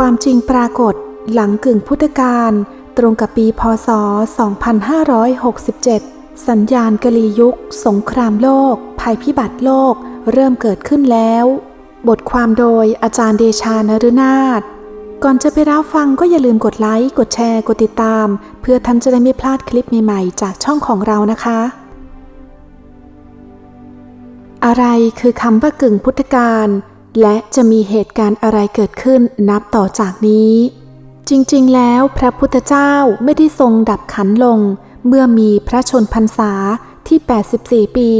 ความจริงปรากฏหลังกึ่งพุทธกาลตรงกับปีพศ 2567 สัญญาณกลียุค สงครามโลก ภัยพิบัติโลก เริ่มเกิดขึ้นแล้ว บทความโดยอาจารย์เดชานฤนาถก่อนจะไปรับฟังก็อย่าลืมกดไลค์ กดแชร์ กดติดตาม เพื่อท่านจะได้ไม่พลาดคลิปใหม่ๆ จากช่องของเรานะคะ อะไรคือคำว่ากึ่งพุทธกาล และจะมีเหตุการณ์อะไรเกิดขึ้นนับต่อจากนี้ จริงๆ แล้วพระพุทธเจ้าไม่ได้ทรงดับขันลง เมื่อมีพระชนพรรษาที่ 84 ปี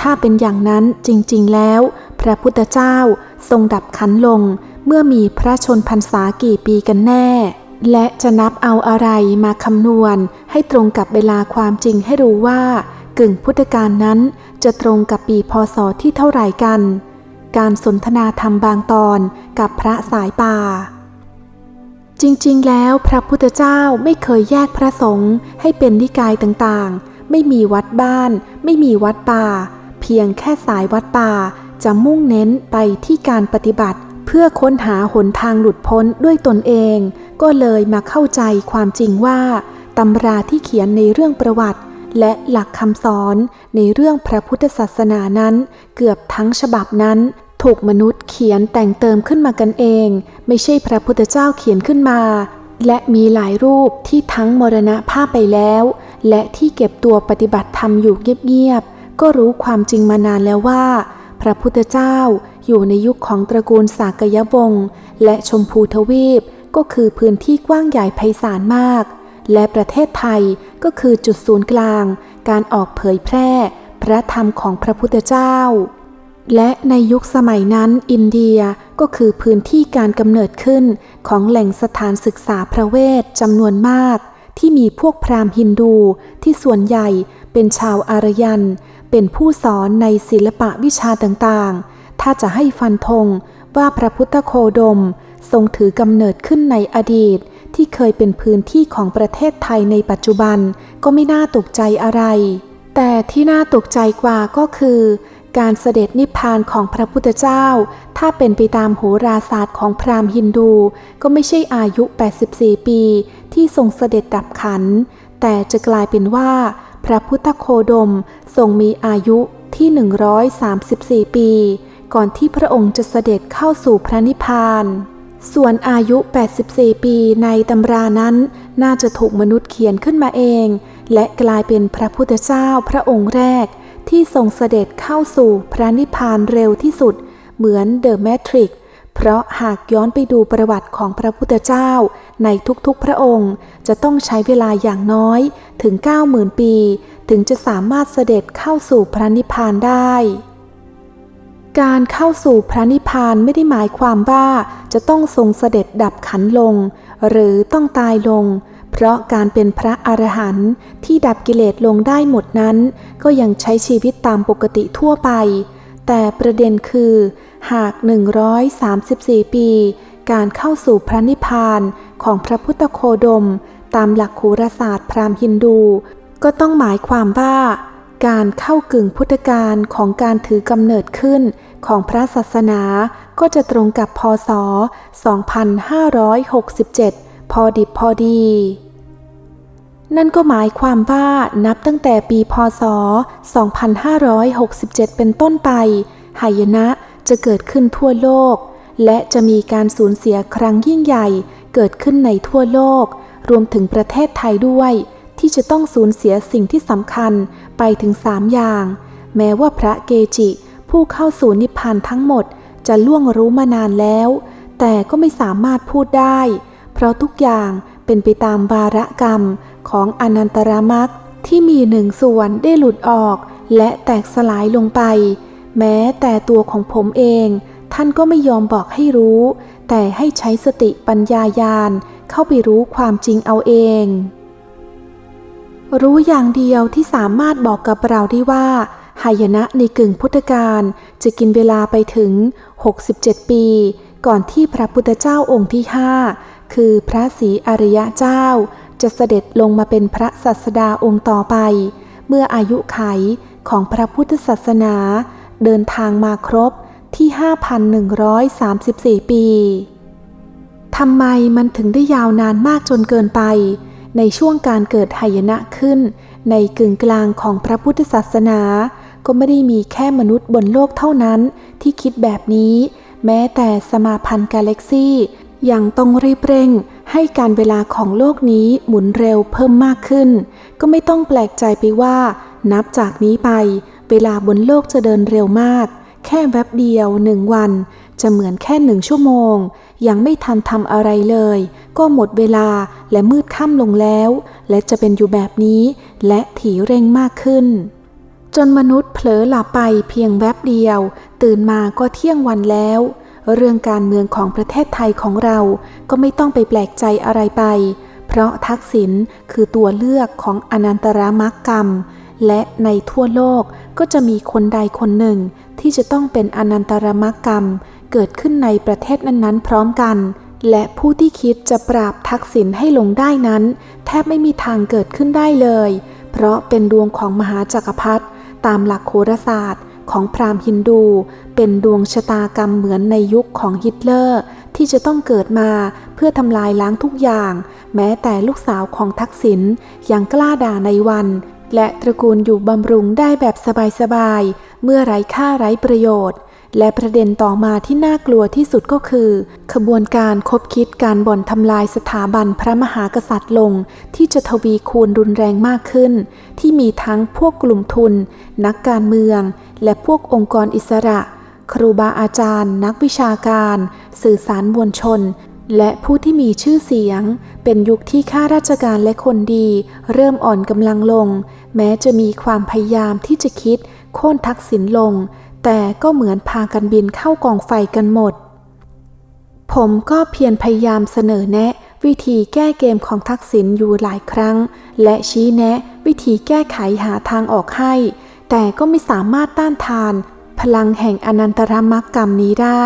ถ้าเป็นอย่างนั้นจริงๆ แล้ว พระพุทธเจ้าทรงดับขันลง เมื่อมีพระชนพรรษากี่ปีกันแน่ และจะนับเอาอะไรมาคำนวณ ให้ตรงกับเวลาความจริงให้รู้ว่ากึ่งพุทธกาลนั้น จะตรงกับปีพศที่เท่าไหร่กัน การสนทนาธรรมบางตอนกับพระสายป่า จริงๆ แล้วพระพุทธเจ้าไม่เคยแยกพระสงฆ์ให้เป็นนิกายต่างๆ ไม่มีวัดบ้าน ไม่มีวัดป่า เพียงแค่สายวัดป่าจะมุ่งเน้นไปที่การปฏิบัติ เพื่อค้นหาหนทางหลุดพ้นด้วยตนเอง ก็เลยมาเข้าใจความจริงว่าตำราที่เขียนในเรื่องประวัติ และหลักคำสอนในเรื่องพระพุทธศาสนานั้น เกือบทั้งฉบับนั้น ถูกมนุษย์เขียนแต่งเติมขึ้นมากันเอง ไม่ใช่พระพุทธเจ้าเขียนขึ้นมา และมีหลายรูปที่ทั้งมรณภาพไปแล้ว และที่เก็บตัวปฏิบัติธรรมอยู่เงียบๆก็รู้ความจริงมานานแล้วว่า พระพุทธเจ้าอยู่ในยุคของตระกูลสากยวงศ์และชมพูทวีปก็คือพื้นที่กว้างใหญ่ไพศาลมาก และประเทศไทย ก็คือจุดศูนย์กลาง การออกเผยแพร่ พระธรรมของพระพุทธเจ้า และในยุคสมัยนั้นอินเดียก็คือพื้นที่การกำเนิดขึ้นของแหล่งสถานศึกษาพระเวทจำนวนมาก ที่มีพวกพราหมณ์ฮินดูที่ส่วนใหญ่เป็นชาวอารยัน เป็นผู้สอนในศิลปะวิชาต่างๆ ถ้าจะให้ฟันธงว่าพระพุทธโคดม ทรงถือกำเนิดขึ้นในอดีต ที่เคยเป็นพื้นที่ของประเทศไทยในปัจจุบันก็ไม่น่าตกใจอะไร แต่ที่น่าตกใจกว่าก็คือ การเสด็จนิพพานของพระพุทธเจ้า ถ้าเป็นไปตามโหราศาสตร์ของพราหมณ์ฮินดู ก็ไม่ใช่อายุ 84 ปี ที่ทรงเสด็จดับขัน แต่จะกลายเป็นว่า พระพุทธโคดมทรงมีอายุที่ 134 ปี ก่อนที่พระองค์จะเสด็จเข้าสู่พระนิพพาน ส่วนอายุ 84 ปีในตำรานั้น น่าจะถูกมนุษย์เขียนขึ้นมาเอง และกลายเป็นพระพุทธเจ้าพระองค์แรก ที่ทรงเสด็จเข้าสู่พระนิพพานเร็วที่สุด เหมือนเดอะแมทริกเพราะหากย้อนไปดูประวัติของพระพุทธเจ้า ในทุกๆพระองค์ จะต้องใช้เวลาอย่างน้อยถึง 90,000 ปี ถึงจะสามารถเสด็จเข้าสู่พระนิพพานได้ การเข้าสู่พระนิพพานไม่ได้หมายความว่าจะต้องทรงเสด็จดับขันลง หรือต้องตายลง เพราะการเป็นพระอรหันต์ที่ดับกิเลสลงได้หมดนั้น ก็ยังใช้ชีวิตตามปกติทั่วไป แต่ประเด็นคือ หาก 134 ปี การเข้าสู่พระนิพพานของพระพุทธโคดม ตามหลักโหราศาสตร์พราหมณ์ฮินดู ก็ต้องหมายความว่า การเข้ากึ่งพุทธกาลของการถือกำเนิดขึ้นของพระศาสนาก็จะตรงกับพศ 2567 พอดิบพอดี นั่นก็หมายความว่านับตั้งแต่ปีพศ 2567 เป็นต้นไป หายนะจะเกิดขึ้นทั่วโลก และจะมีการสูญเสียครั้งยิ่งใหญ่เกิดขึ้นในทั่วโลก รวมถึงประเทศไทยด้วย ที่จะต้องสูญเสียสิ่งที่สำคัญไปถึงสามอย่าง แม้ว่าพระเกจิ ผู้เข้าสู่นิพพานทั้งหมด จะล่วงรู้มานานแล้ว แต่ก็ไม่สามารถพูดได้ เพราะทุกอย่างเป็นไปตามวาระกรรมของอนันตรมักที่มีหนึ่งส่วนได้หลุดออก และแตกสลายลงไป แม้แต่ตัวของผมเอง ท่านก็ไม่ยอมบอกให้รู้ แต่ให้ใช้สติปัญญายาณเข้าไปรู้ความจริงเอาเอง รู้อย่างเดียวที่สามารถบอกกับเราได้ว่าหายนะในกึ่งพุทธกาลจะกินเวลาไปถึง 67 ปี ก่อนที่พระพุทธเจ้าองค์ที่ห้าคือพระศรีอริยะเจ้า จะเสด็จลงมาเป็นพระศาสดาองค์ต่อไป เมื่ออายุไขของพระพุทธศาสนา เดินทางมาครบที่ 5,134 ปีทำไมมันถึงได้ยาวนานมากจนเกินไป ในช่วงการเกิดหายนะขึ้น ในกึ่งกลางของพระพุทธศาสนา ก็ไม่ได้มีแค่มนุษย์บนโลกเท่านั้นที่คิดแบบนี้ แม้แต่สมาพันธ์กาแล็กซี่ยังต้องรีบเร่ง ให้การเวลาของโลกนี้หมุนเร็วเพิ่มมากขึ้น ก็ไม่ต้องแปลกใจไปว่า นับจากนี้ไป เวลาบนโลกจะเดินเร็วมาก แค่แวบเดียวหนึ่งวัน จะเหมือนแค่หนึ่งชั่วโมง ยังไม่ทันทำอะไรเลย ก็หมดเวลาและมืดค่ำลงแล้ว และจะเป็นอยู่แบบนี้และถี่เร่งมากขึ้น จนมนุษย์เผลอหลับไปเพียงแวบเดียว ตื่นมาก็เที่ยงวันแล้ว เรื่องการเมืองของประเทศไทยของเราก็ไม่ต้องไปแปลกใจอะไรไป เพราะทักษิณคือตัวเลือกของอนันตรมักรรม และในทั่วโลกก็จะมีคนใดคนหนึ่งที่จะต้องเป็นอนันตรมกรรม เกิดขึ้นในประเทศนั้นๆ พร้อมกัน และผู้ที่คิดจะปราบทักษิณให้ลงได้นั้น แทบไม่มีทางเกิดขึ้นได้เลย เพราะเป็นดวงของมหาจักรพรรดิตามหลักโหราศาสตร์ของพราหมณ์ฮินดู เป็นดวงชะตากรรมเหมือนในยุคของฮิตเลอร์ ที่จะต้องเกิดมาเพื่อทำลายล้างทุกอย่าง แม้แต่ลูกสาวของทักษิณยังกล้าด่าในวัน และตระกูลอยู่บำรุงได้แบบสบายๆ เมื่อไร้ค่าไร้ประโยชน์ และประเด็นต่อมาที่น่ากลัวที่สุดก็คือ ขบวนการคบคิดการบ่อนทำลายสถาบันพระมหากษัตริย์ลง ที่จะทวีคูณรุนแรงมากขึ้น ที่มีทั้งพวกกลุ่มทุน นักการเมือง และพวกองค์กรอิสระ ครูบาอาจารย์ นักวิชาการ สื่อสารมวลชน และผู้ที่มีชื่อเสียง เป็นยุคที่ข้าราชการและคนดี เริ่มอ่อนกำลังลง แม้จะมีความพยายามที่จะคิดโค่นทักษิณลง แต่ก็เหมือนพากันบินเข้ากองไฟกันหมด ผมก็เพียรพยายามเสนอแนะ วิธีแก้เกมของทักษิณอยู่หลายครั้ง และชี้แนะวิธีแก้ไขหาทางออกให้ แต่ก็ไม่สามารถต้านทาน พลังแห่งอนันตรมกรรมนี้ได้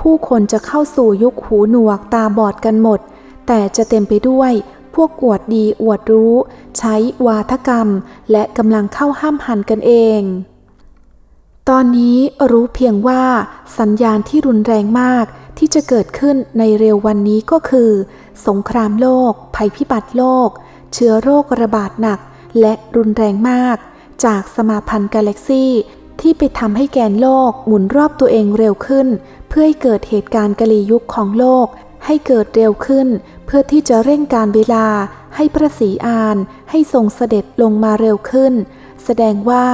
ผู้คนจะเข้าสู่ยุคหูหนวกตาบอดกันหมด แต่จะเต็มไปด้วยพวกอวดดีอวดรู้ ใช้วาทกรรม และกำลังเข้าห้ามหันกันเอง ตอนนี้รู้เพียงว่าสัญญาณที่รุนแรงมากที่จะเกิดขึ้นในเร็ววันนี้ก็คือ สงครามโลก ภัยพิบัติโลก เชื้อโรคระบาดหนัก และรุนแรงมาก จากสมาพันธ์กาแล็กซี่ ที่ไปทำให้แกนโลกหมุนรอบตัวเองเร็วขึ้น เพื่อให้เกิดเหตุการณ์กะลียุคของโลก ให้เกิดเร็วขึ้น เพื่อที่จะเร่งการเวลา ให้พระศรีอาน ให้ทรงเสด็จลงมาเร็วขึ้น แสดงว่า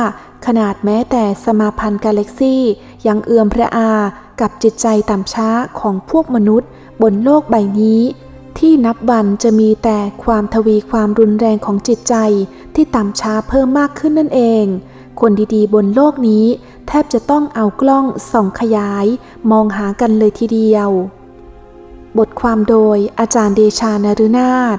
ขนาดแม้แต่สมาพันธ์กาแล็กซี่ยังเอือมพระอา กับจิตใจต่ำช้าของพวกมนุษย์ บนโลกใบนี้ ที่นับวันจะมีแต่ความทวีความรุนแรงของจิตใจที่ต่ำช้าเพิ่มมากขึ้นนั่นเอง คนดีๆ บนโลกนี้ แทบจะต้องเอากล้องส่องขยาย มองหากันเลยทีเดียว บทความโดยอาจารย์เดชานารุนาถ